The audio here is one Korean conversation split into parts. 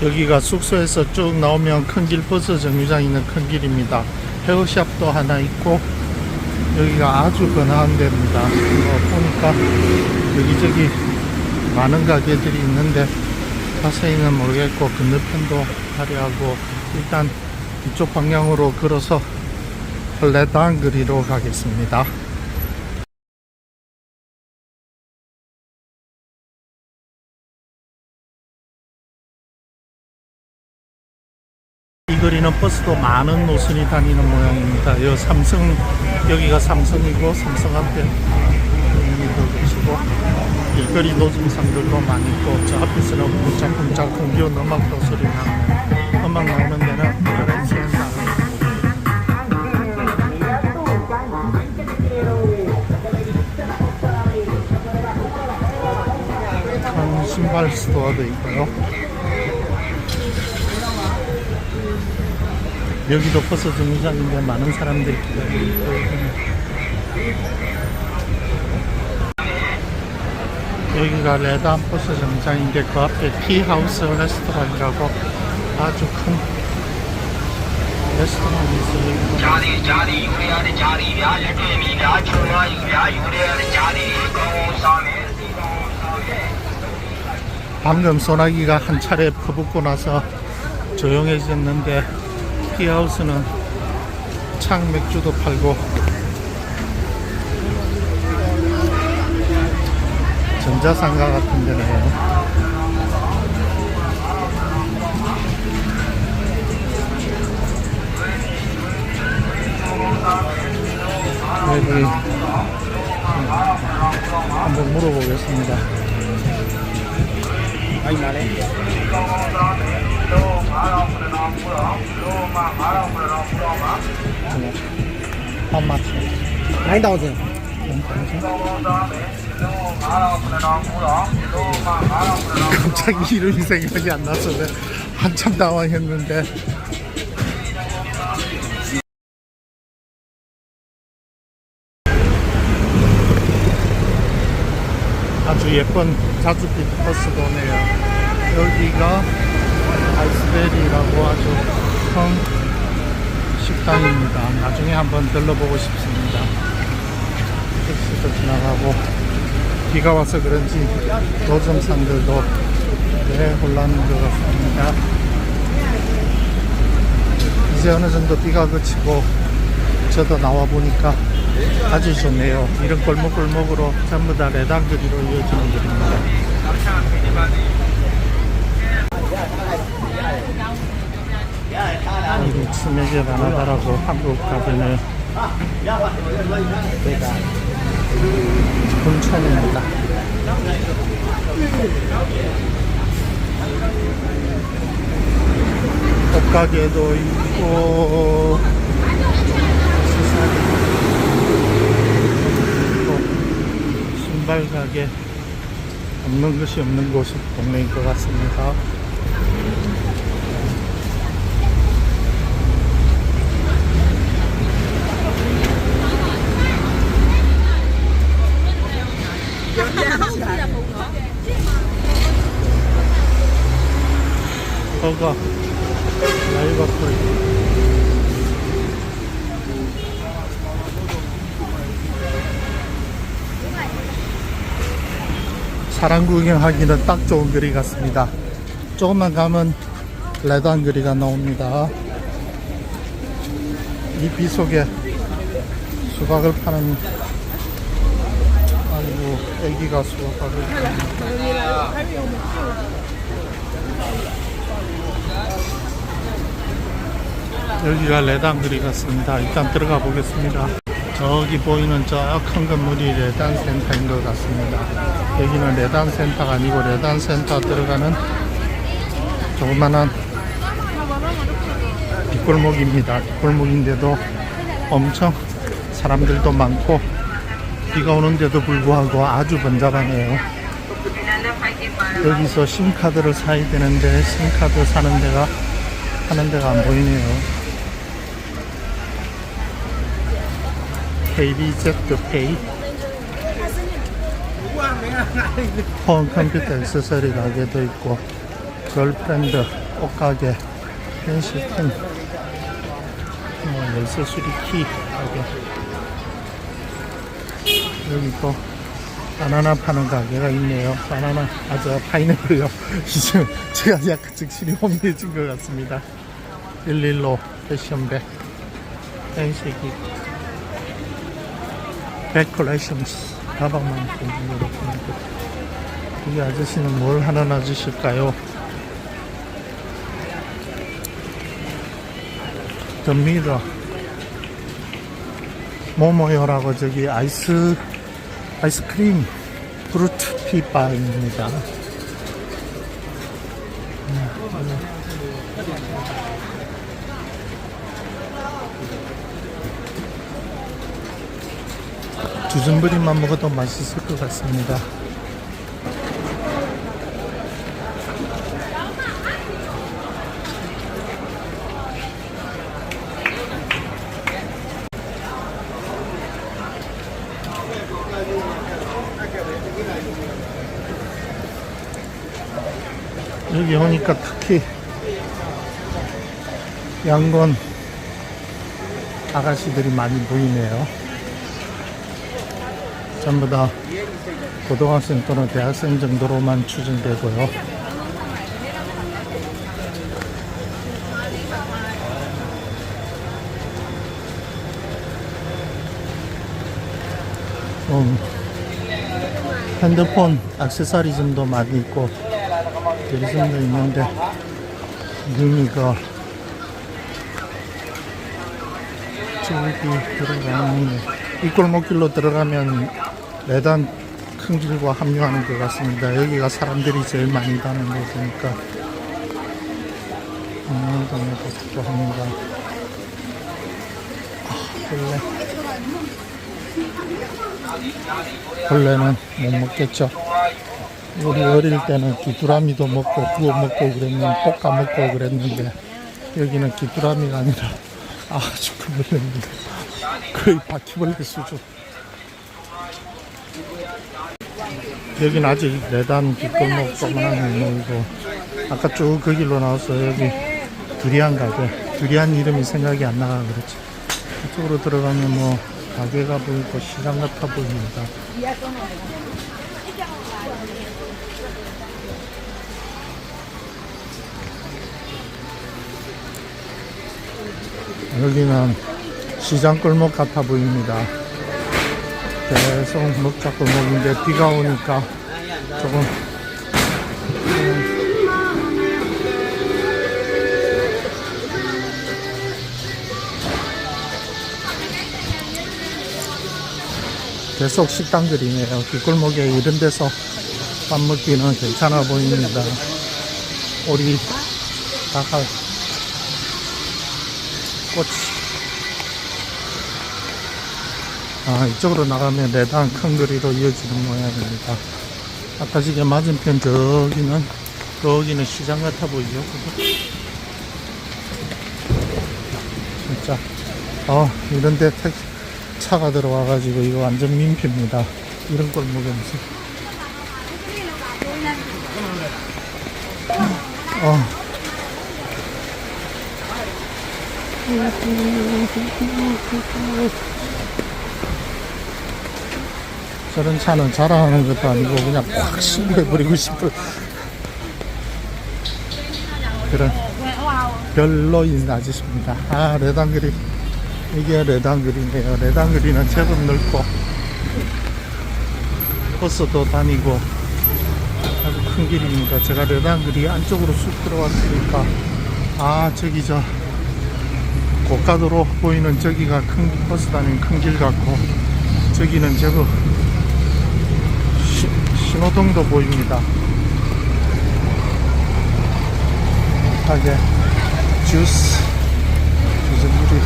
여기가 숙소에서 쭉 나오면 큰길 버스 정류장 있는 큰 길입니다. 헤어샵도 하나 있고 여기가 아주 번화한 데입니다. 뭐 보니까 여기저기 많은 가게들이 있는데 자세히는 모르겠고 건너편도 화려하고 일단 이쪽 방향으로 걸어서 레단 거리로 가겠습니다. 이 거리는 버스도 많은 노선이 다니는 모양입니다. 여 삼성 여기가 삼성이고 삼성 앞에 분도 계시고 일거리 노점상들도 많이 있고 저 앞에서는 쿵짝쿵짝 흥겨운 음악도 소리 나는 음악 나오는 데는 LHN 큰 신발 스토어도 있고요. 여기도 버스 정류장인데 많은 사람들이 기다리고 있고 여기가 레단 버스 정류장인데 그 앞에 티하우스 레스토랑이라고 아주 큰 레스토랑이 있어요. 자리 방금 소나기가 한 차례 퍼붓고 나서 조용해졌는데 티하우스는 창 맥주도 팔고 전자상가 같은 데는 여기 한번 물어보겠습니다. 아니 말해. 갑자기 이름이 생각이 안 나서 한참 당황했는데. 아주 예쁜 자주빛 버스 도네요. 여기가 아이스베리라고 아주 큰 식당입니다 나중에 한번 들러보고 싶습니다 택시도 지나가고 비가 와서 그런지 노점상들도 네, 혼란인 것 같습니다. 이제 어느 정도 비가 그치고 저도 나와 보니까 아주 좋네요. 이런 골목골목으로 전부 다 레단거리로 이어지는 길입니다. 이리 치매제 바나다라고 한국 가면은 군천입니다. 옷가게도 있고 또 신발 가게 없는 것이 없는 곳이 동네인 것 같습니다. 버거 라이버풀 사람 구경하기는 딱 좋은 거리 같습니다. 조금만 가면 레단 거리가 나옵니다. 이 비 속에 수박을 파는 아이고 애기가 수박을 파는 여기가 레단 거리 같습니다. 일단 들어가 보겠습니다. 저기 보이는 저 큰 건물이 레단 센터인 것 같습니다. 여기는 레단 센터가 아니고 레단 센터 들어가는 조그만한 뒷골목입니다. 뒷골목인데도 엄청 사람들도 많고 비가 오는데도 불구하고 아주 번잡하네요. 여기서 심카드를 사야 되는데 심카드 사는 데가 하는 데가 안 보이네요. KBZ 페이 홈 컴퓨터 액세서리 가게도 있고 걸프렌드 옷가게 펜시팀 뭐 열쇠 수리 키 가게. 여기 또 바나나 파는 가게가 있네요. 바나나 아저 파인애플요. 이제 제가 약간 즉시이 혼미해진 것 같습니다. 115 패션백. 펜시기 백 컬렉션스 가방만 공중으로 보내고 이 아저씨는 뭘 하는 아저씨일까요? 접니다. 모모요라고 저기 아이스 아이스크림 프루트 피바입니다. 주전부리만 먹어도 맛있을 것 같습니다. 여기 오니까 특히 양건 아가씨들이 많이 보이네요. 전부 다 고등학생 또는 대학생 정도로만 추정되고요. 음, 핸드폰 액세서리즘도 많이 있고 대리점도 있는데 유미가 저기 들어가는 이 골목길로 들어가면 매단 큰 길과 합류하는 것 같습니다. 여기가 사람들이 제일 많이 다니는 곳이니까 안녕동에도 합니다. 아, 벌레. 벌레는 못 먹겠죠. 우리 어릴 때는 귀뚜라미도 먹고 구워 먹고 그랬는데 볶아 먹고 그랬는데 여기는 귀뚜라미가 아니라 아주 큰 벌레입니다. 거의 바퀴벌레 수준. 여긴 아직 내단 뒷골목 조그만한 놀고. 아까 쭉 그 길로 나와서 여기 두리안 가게. 두리안 이름이 생각이 안 나가 그렇지. 이쪽으로 들어가면 뭐 가게가 보이고 시장 같아 보입니다. 여기는 시장 골목 같아 보입니다 계속 먹자 골목인데 비가 오니까 조금 계속 식당들이네요. 뒷골목에 이런 데서 밥 먹기는 괜찮아 보입니다. 오리, 닭알, 꼬치. 아, 이쪽으로 나가면 내단 큰 거리로 이어지는 모양입니다. 아까 지금 맞은편 저기는, 저기는 시장 같아 보이죠? 그죠? 진짜, 어, 이런데 택, 차가 들어와가지고 이거 완전 민폐입니다. 이런 골목에 무슨. 어. 저런 차는 자랑하는 것도 아니고 그냥 꽉 신고해버리고 싶은 그런 별로인 아저씨입니다. 아, 레단그리. 이게 레단그리네요. 레단그리는 제법 넓고 버스도 다니고 아주 큰 길입니다. 제가 레단그리 안쪽으로 쑥 들어왔으니까 아, 저기 저 고가도로 보이는 저기가 큰 버스 다니는 큰 길 같고 저기는 제법 시- 신호등도 보입니다. 하게 주스 주스물이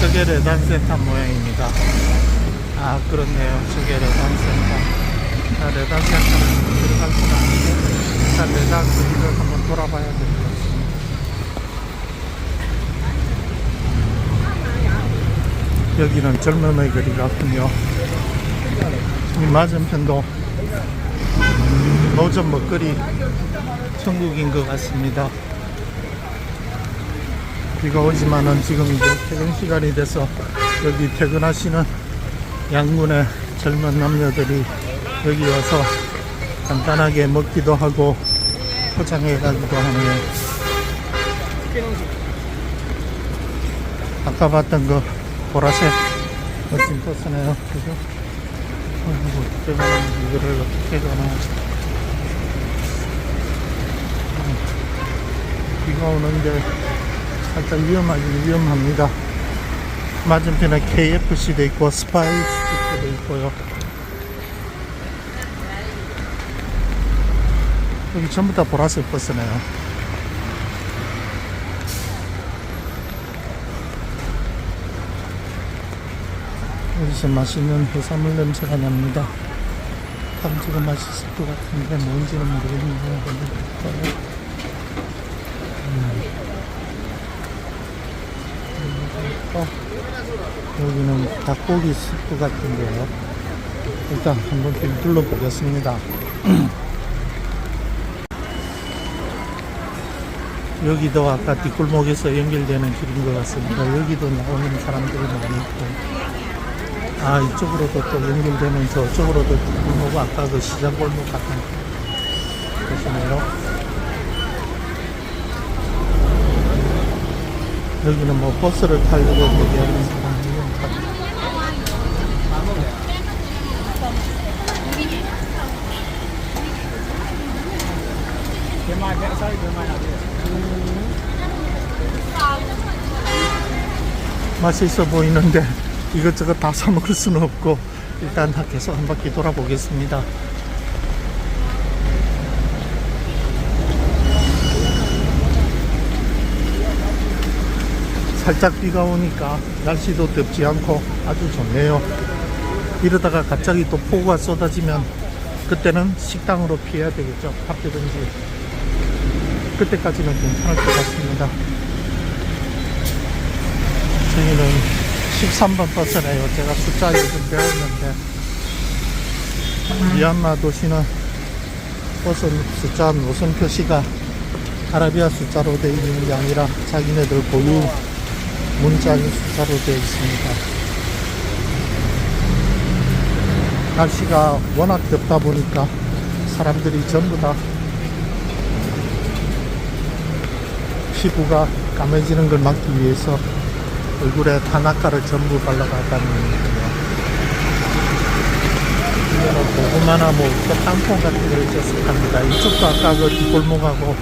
저게 레단센터 모양입니다. 아 그렇네요. 저게 레단센터. 아, 레단센터는 들어갈 건 아니고 일단 레단 거리를 한번 돌아봐야 될것 같습니다. 여기는 젊음의 거리 같군요. 이 맞은편도 노점 먹거리 천국인 것 같습니다. 비가 오지만은 지금 이제 퇴근 시간이 돼서 여기 퇴근하시는 양군의 젊은 남녀들이 여기 와서 간단하게 먹기도 하고 포장해 가기도 하네요. 아까 봤던 그 보라색 멋진 버스네요. 그죠? 어떻게 가나, 이거를 어떻게 가나. 음, 비가 오는데 살짝 위험하긴 위험합니다. 맞은편에 KFC도 있고 스파이스도 있고요. 여기 전부 다 보라색 버스네요. 여기서 맛있는 해산물 냄새가 납니다. 탐지가 맛있을 것 같은데 뭔지는 모르겠네요. 근데 어, 여기는 닭고기 스프 같은데요. 일단 한번 좀 둘러보겠습니다. 여기도 아까 뒷골목에서 연결되는 길인 것 같습니다. 여기도 나오는 사람들이 많이 있고. 아, 이쪽으로도 또 연결되는 저쪽으로도 뒷골목, 아까 그 시장 골목 같은 곳이네요. 여기는 뭐 버스를 타려고 대기하는 사람이 맛있어 보이는데 이것저것 다 사 먹을 수는 없고 일단 다 계속 한 바퀴 돌아보겠습니다. 살짝 비가 오니까 날씨도 덥지 않고 아주 좋네요. 이러다가 갑자기 또 폭우가 쏟아지면 그때는 식당으로 피해야 되겠죠. 밥되든지. 그때까지는 괜찮을 것 같습니다. 저희는 13번 버스네요. 제가 숫자 요즘 배웠는데 미얀마 도시는 버스 숫자 노선 표시가 아라비아 숫자로 되어 있는 게 아니라 자기네들 고유 문자의 숫자로 되어 있습니다. 날씨가 워낙 덥다 보니까 사람들이 전부 다 피부가 까매지는 걸 막기 위해서 얼굴에 타나카를 전부 발라갔다는 얘기예요. 이거는 고구마나 뭐 땅콩 같은 걸 제습합니다. 이쪽도 아까 그 뒷골목하고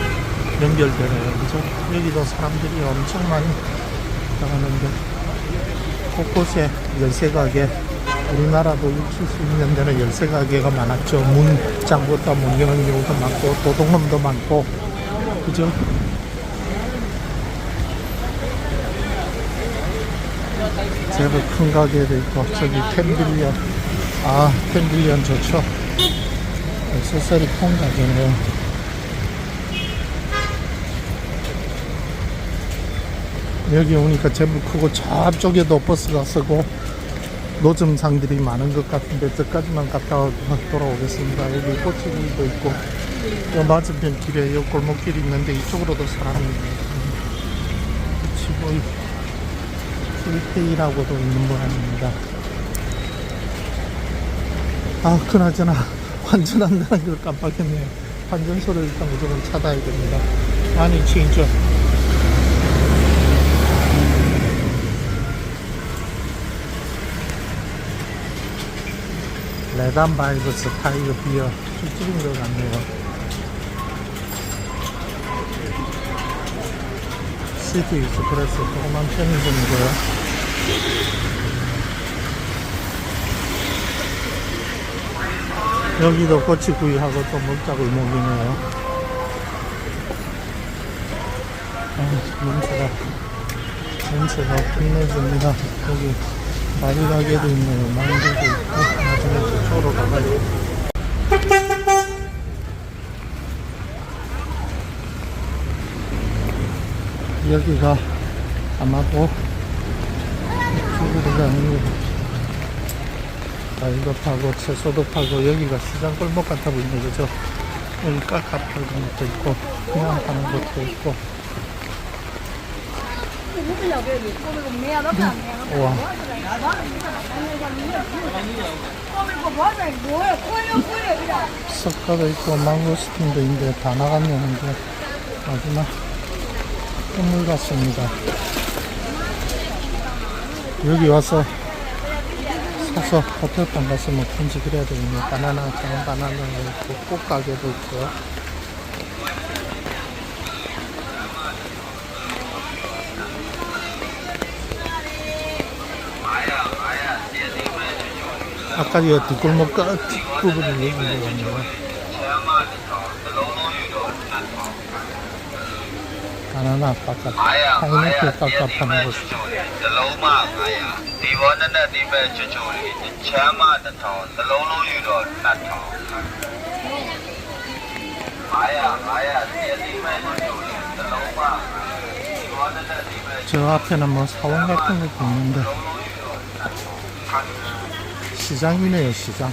연결되네요. 그죠? 여기도 사람들이 엄청 많이 나가는데 곳곳에 열쇠 가게 우리나라도 육칠 수 있는 데는 열쇠 가게가 많았죠. 문 잠궜다 문 여는 경우도 많고 도둑놈도 많고 그죠? 제법 큰 가게도 있고 저기 캔들리언. 아 캔들리언 좋죠? 액세서리 폰 가게네요. 여기 오니까 제법 크고 저쪽에도 버스가 서고 노점상들이 많은 것 같은데 저까지만 갔다 돌아오겠습니다. 여기 꽃집도 있고 여 맞은편 길에 여 골목길이 있는데 이쪽으로도 사람이 치고 있고 1대1하고도 있는 모양입니다. 아, 그나저나, 환전한다는 걸 깜빡했네요. 환전소를 일단 무조건 찾아야 됩니다. 아니, 진짜. 레담 바이브스 타이어 비어. 쭉쭉 들어갔네요. 시티 익스프레스 조그만 편의점이고요. 여기도 꼬치구이하고 또 먹자 골목이네요. 아, 냄새가, 냄새가 끝내줍니다. 여기 마리 가게도 있네요. 만두도 있고, 나중에 저쪽으로 가봐요. 여기가 아마도 이쪽으로 가는 거 과일도 파고 채소도 파고 여기가 시장 골목 같아 보이네 그죠? 여기 깎아 팔는 것도 있고 그냥 파는 것도 있고. 우와. 석가도 있고 망고스틴도 있는데 다 나갔네요 이제. 마지막 선물 같습니다. 여기 와서 사서 호텔방 가서 뭐 편지 그래야 되겠네. 바나나 작은 바나나도 있고 꽃 가게도 있고요 아까 이 뒷골목 끝 부분이 여기인 것 같네요 바나나 깝깝 파인애플 깝깝하는 것 저 앞에는 뭐 사원 같은 것도 있는데. 시장이네요 시장.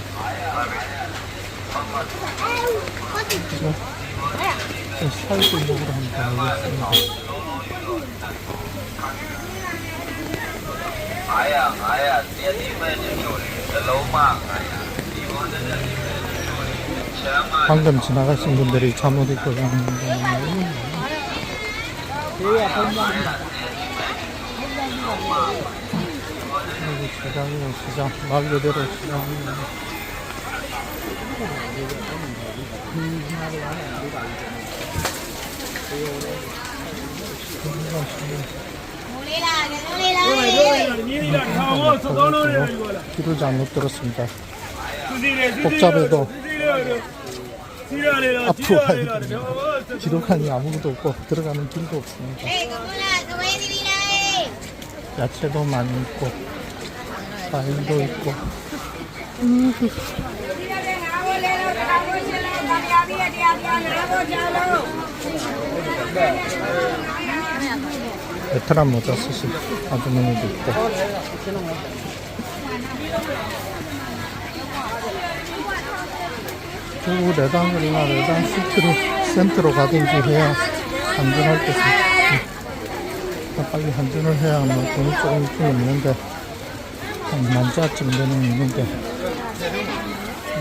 같은 샤이도 먹으러 한번 가보겠습니다. 아야 아야 방금 지나가신 분들이 잠옷 입고 가는 거예요. 시장이요 시장 말 그대로 시장이요. 길을 잘못 들었습니다. 복잡해도 앞으로 가야 됩니다. 기록하니 아무것도 없고 들어가는 길도 없습니다. 야채도 많이 있고 과일도 있고 베트남 모자 쓰신 아주머니도 있고. 그리고 레당이나 레당 시티로 센터로 가든지 해야 한전할 때 빨리 한전을 해야 뭐 돈이 조금 있긴 있는데 한 만자쯤 되는 있는데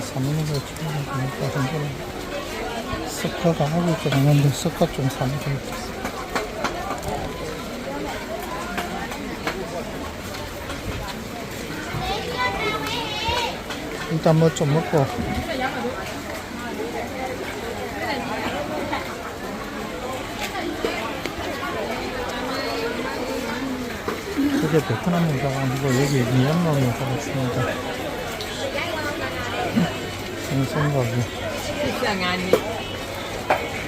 사는 거 처음 보니까 한전은 석화가 하고 있긴 하는데 석화 좀 사면 되겠어 일단 뭐 좀 먹고. 저게 베트남 여자가 아니고 여기 미얀마 여자가 있습니다. 제 생각이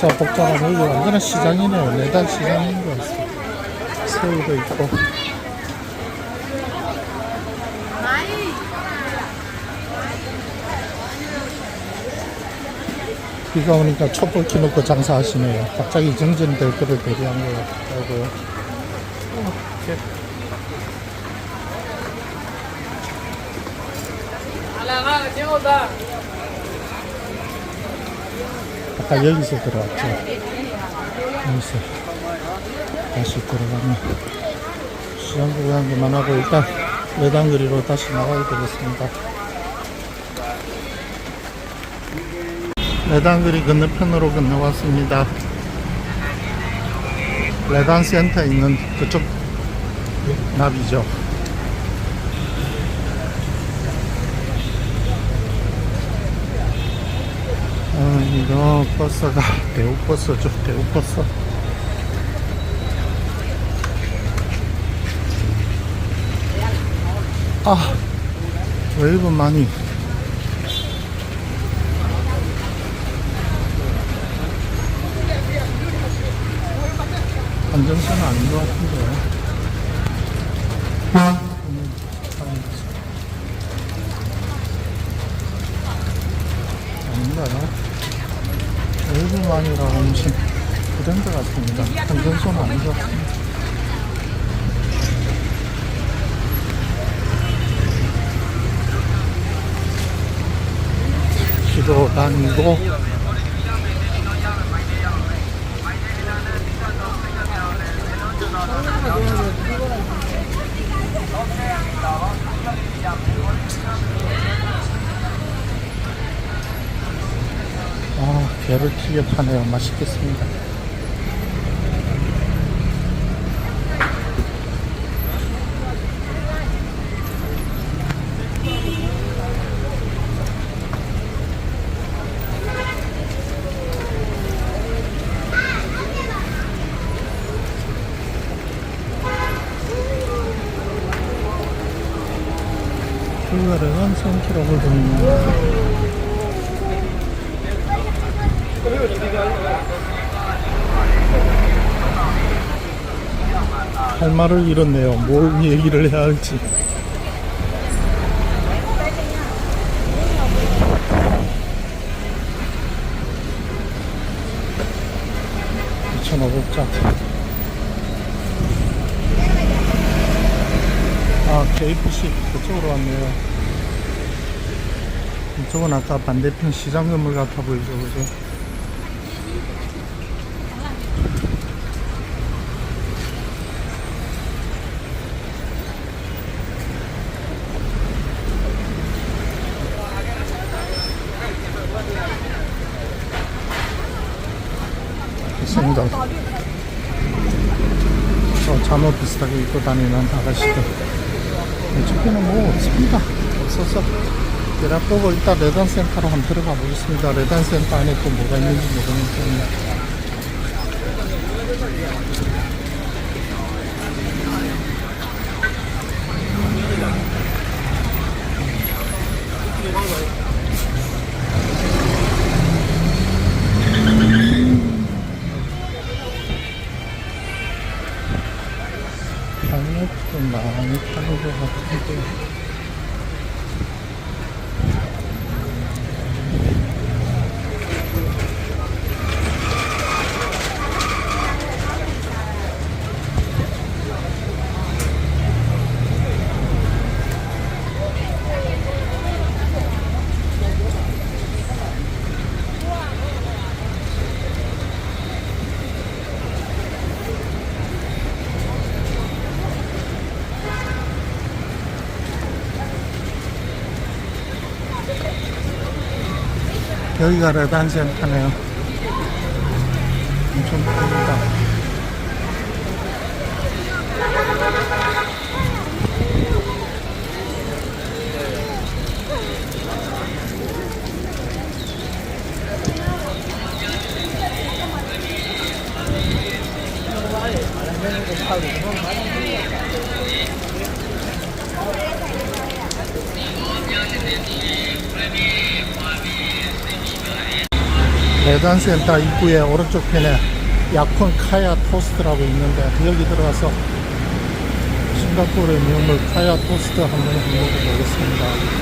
아 진짜 복잡하네 여기 완전한 시장이네요 매달 시장인 것 같아요 새우도 있고. 비가 오니까 촛불 켜놓고 장사하시네요. 갑자기 정전될 거를 대비한 것 같더라고요 이렇게. 아까 여기서 들어왔죠. 여기서 다시 들어가면 시장 구경도 많하고 일단 매당거리로 다시 나가야 되겠습니다. 매당거리 건너편으로 건너왔습니다. 레단 센터 있는 그쪽 나비죠. 저 버스가 대우버스죠 대우버스 아 웨이브 많이. 안전선은 아닌 것 같은데. 같습니다. 안전선은 아닌 것 같습니다. 기도 다니고 아, 게를 튀겨 파네요. 맛있겠습니다. 그거는 3kg을 듭니다. 할 말을 잃었네요. 뭘 얘기를 해야 할지. 이천오백짜 아, KFC 그쪽으로 왔네요. 이쪽은 아까 반대편 시장 건물 같아 보이죠, 그죠? 있습니다. 저 잠옷 비슷하게 입고 다니는 아가씨들. 이쪽에는 뭐 없습니다. 없어서. 대략 보고 일단 레단센터로 한번 들어가 보겠습니다. 레단센터 안에 또 뭐가 있는지 때문에. 강력도 많이 파는 것 같은데. 여기가 레단센터네요. 엄청 큽니다. 대단센터 입구에 오른쪽 편에 약혼 카야 토스트라고 있는데 여기 들어가서 싱가포르의 명물 카야 토스트 한번 먹어보겠습니다.